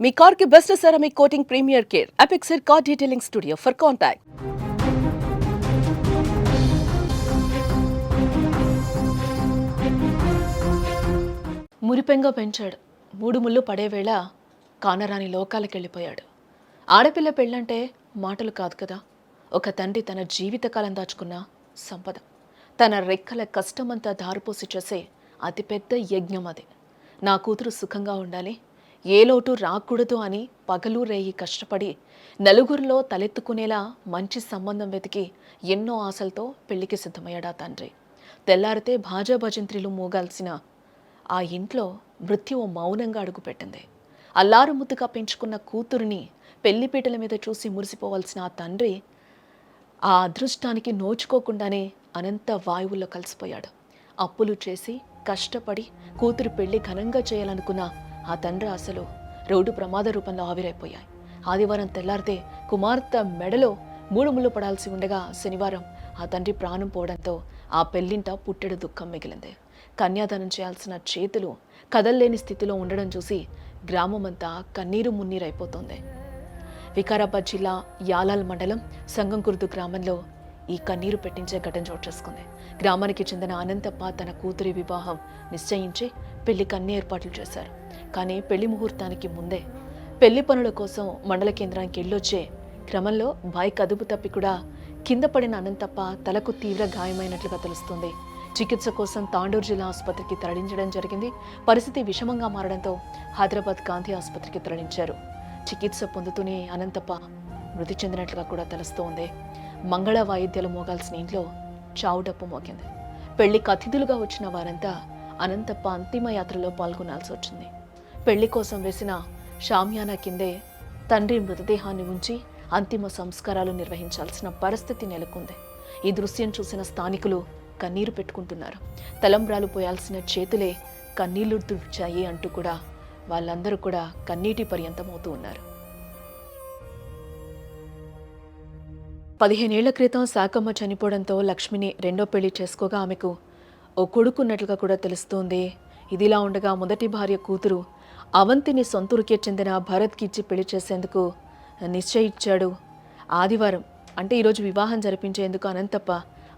మీ కార్కి best ceramic coating premier care. Apexer car detailing studio for contact మురిపెంగా పెంచాడు. మూడు ముళ్ళు పడేవేళ కానరాని లోకాలకు వెళ్ళిపోయాడు ఆడపిల్ల పెళ్ళంటే మాటలు కాదు కదా. ఒక తండ్రి తన జీవితకాలం దాచుకున్న సంపద. తన రెక్కల కష్టమంతా దారిపోసి చేసే అతిపెద్ద యజ్ఞం అది. నా కూతురు సుఖంగా ఉండాలి. ఏ లోటు రాకూడదు అని పగలు రేయి కష్టపడి నలుగురిలో తలెత్తుకునేలా మంచి సంబంధం వెతికి ఎన్నో ఆశలతో పెళ్ళికి సిద్ధమయ్యాడా తండ్రి. తెల్లారితే భాజా భజంత్రిలు మోగాల్సిన ఆ ఇంట్లో మృత్యువు మౌనంగా అడుగుపెట్టింది. అల్లారు ముద్దుగా పెంచుకున్న కూతురిని పెళ్ళిపీటల మీద చూసి మురిసిపోవాల్సిన ఆ తండ్రి ఆ అదృష్టానికి నోచుకోకుండానే అనంత వాయువుల్లో కలిసిపోయాడు. అప్పులు చేసి కష్టపడి కూతురు పెళ్ళి ఘనంగా చేయాలనుకున్న ఆ తండ్రి ఆశలు రోడ్డు ప్రమాద రూపంలో ఆవిరైపోయాయి. ఆదివారం తెల్లారితే కుమార్తె మెడలో మూడు ముళ్ళు పడాల్సి ఉండగా శనివారం ఆ తండ్రి ప్రాణం పోవడంతో ఆ పెళ్ళింట పుట్టెడు దుఃఖం మిగిలింది. కన్యాదానం చేయాల్సిన చేతులు కదల్లేని స్థితిలో ఉండడం చూసి గ్రామమంతా కన్నీరు మున్నీరైపోతోంది. వికారాబాద్ జిల్లా యాలాల్ మండలం సంగంకుర్దు గ్రామంలో ఈ కన్నీరు పెట్టించే ఘటన చోటు చేసుకుంది. గ్రామానికి చెందిన అనంతప్ప తన కూతురి వివాహం నిశ్చయించి పెళ్ళికి అన్ని ఏర్పాట్లు చేశారు. కానీ పెళ్ళి ముహూర్తానికి ముందే పెళ్ళి పనుల కోసం మండల కేంద్రానికి వెళ్ళొచ్చే క్రమంలో బైక్ అదుపు తప్పి కూడా కింద పడిన అనంతప్ప తలకు తీవ్ర గాయమైనట్లుగా తెలుస్తుంది. చికిత్స కోసం తాండూరు జిల్లా ఆసుపత్రికి తరలించడం జరిగింది. పరిస్థితి విషమంగా మారడంతో హైదరాబాద్ గాంధీ ఆసుపత్రికి తరలించారు. చికిత్స పొందుతూనే అనంతప్ప మృతి చెందినట్లుగా కూడా తెలుస్తోంది. మంగళ వాయిద్యాలు మోగాల్సిన ఇంట్లో చావుడప్పు మోగింది. పెళ్ళికి అతిథులుగా వచ్చిన వారంతా అనంతప్ప అంతిమ యాత్రలో పాల్గొనాల్సి వచ్చింది. పెళ్ళి కోసం వేసిన షామియానా కిందే తండ్రి మృతదేహాన్ని ఉంచి అంతిమ సంస్కారాలు నిర్వహించాల్సిన పరిస్థితి నెలకొంది. ఈ దృశ్యం చూసిన స్థానికులు కన్నీరు పెట్టుకుంటున్నారు. తలంబ్రాలు పోయాల్సిన చేతులే కన్నీళ్ళు తుడిచాయి అంటూ కూడా వాళ్ళందరూ కూడా కన్నీటి పర్యంతమవుతూ ఉన్నారు. పదిహేనేళ్ళ క్రితం శాకమ్మ చనిపోవడంతో లక్ష్మిని రెండో పెళ్ళి చేసుకోగా ఆమెకు ఓ కొడుకున్నట్లుగా కూడా తెలుస్తోంది. ఇదిలా ఉండగా మొదటి భార్య కూతురు అవంతిని సొంతూరుకే చెందిన భరత్కి ఇచ్చి పెళ్ళి చేసేందుకు నిశ్చయించాడు. ఆదివారం అంటే ఈరోజు వివాహం జరిపించేందుకు అనంతప్ప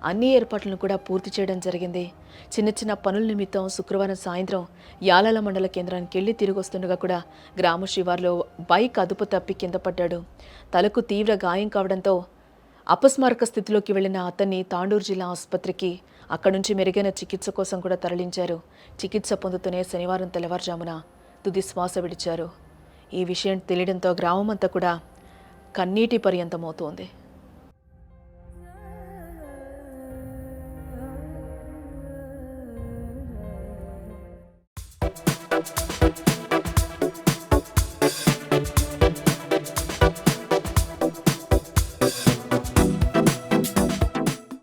అన్ని ఏర్పాట్లను కూడా పూర్తి చేయడం జరిగింది. చిన్న చిన్న పనుల నిమిత్తం శుక్రవారం సాయంత్రం యాలాల మండల కేంద్రానికి వెళ్ళి తిరిగి వస్తుండగా కూడా గ్రామ శివార్లో బైక్ అదుపు తప్పి కింద పడ్డాడు. తలకు తీవ్ర గాయం కావడంతో అపస్మారక స్థితిలోకి వెళ్ళిన అతన్ని తాండూరు జిల్లా ఆసుపత్రికి అక్కడి నుంచి మెరుగైన చికిత్స కోసం కూడా తరలించారు. చికిత్స పొందుతూనే శనివారం తెల్లవారుజామున తుది శ్వాస విడిచారు. ఈ విషయం తెలియడంతో గ్రామమంతా కూడా కన్నీటి పర్యంతమవుతోంది.